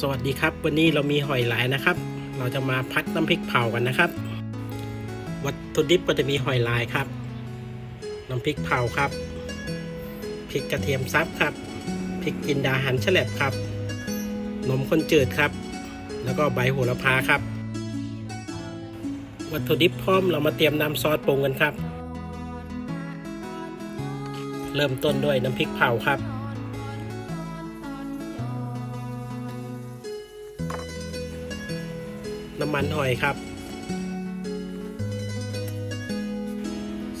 สวัสดีครับ วันนี้เรามีหอยหลายนะครับ เราจะมาพัดน้ำพริกเผากันนะครับ วัตถุดิบก็จะมีหอยลายครับ น้ำพริกเผาครับพริกกระเทียมซับครับพริกจินดาหันแฉลบครับนมข้นจืดครับ แล้วก็ใบโหระพาครับ วัตถุดิบพร้อมเรามาเตรียมน้ำซอสปรุงกันครับ เริ่มต้นด้วยน้ำพริกเผาครับ น้ำมันหอยครับ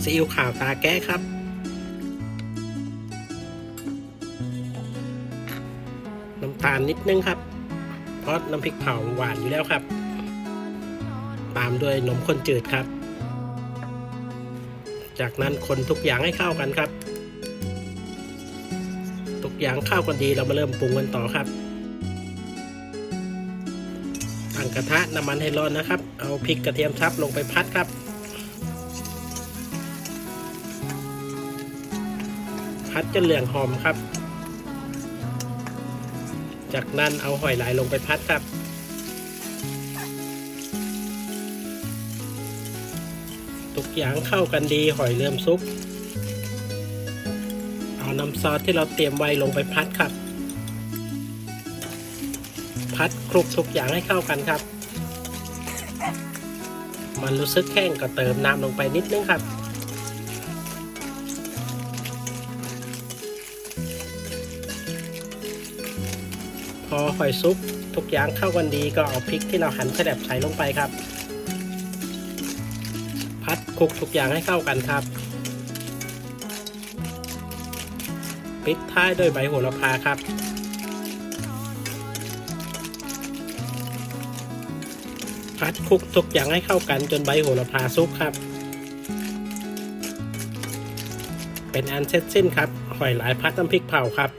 ซีอิ๊วขาวตาแก้ครับ น้ำตาลนิดนึงครับ เพราะน้ำพริกเผาหวานอยู่แล้วครับ ตามด้วยนมข้นจืดครับ จากนั้นคนทุกอย่างให้เข้ากันครับ ทุกอย่างเข้ากันดีเรามาเริ่มปรุงกันต่อครับ ตั้งกระทะน้ำมันให้ร้อนนะครับ เอาพริกกระเทียมทับลงไปพัดครับ พัดจนเหลืองหอมครับ จากนั้นเอาหอยหลายลงไปพัดครับ ทุกอย่างเข้ากันดีหอยเริ่มซุก เอาน้ำซอสที่เราเตรียมไว้ลงไปพัดครับ พัดคลุกทุกอย่างให้เข้ากันครับ มันรู้สึกแห้งก็เติมน้ำลงไปนิดนึงครับ พอหอยซุปทุกอย่างเข้ากันดีก็เอาพริกที่เราหั่นแฉลบใส่ลงไปครับ พัดคลุกทุกอย่างให้เข้ากันครับปิดท้ายด้วยใบโหระพาครับ พัดคลุกทุกอย่างให้เข้ากันจนใบโหระพาสุกครับ เป็นอันเสร็จสิ้นครับหอยหลายพัดน้ำพริกเผาครับ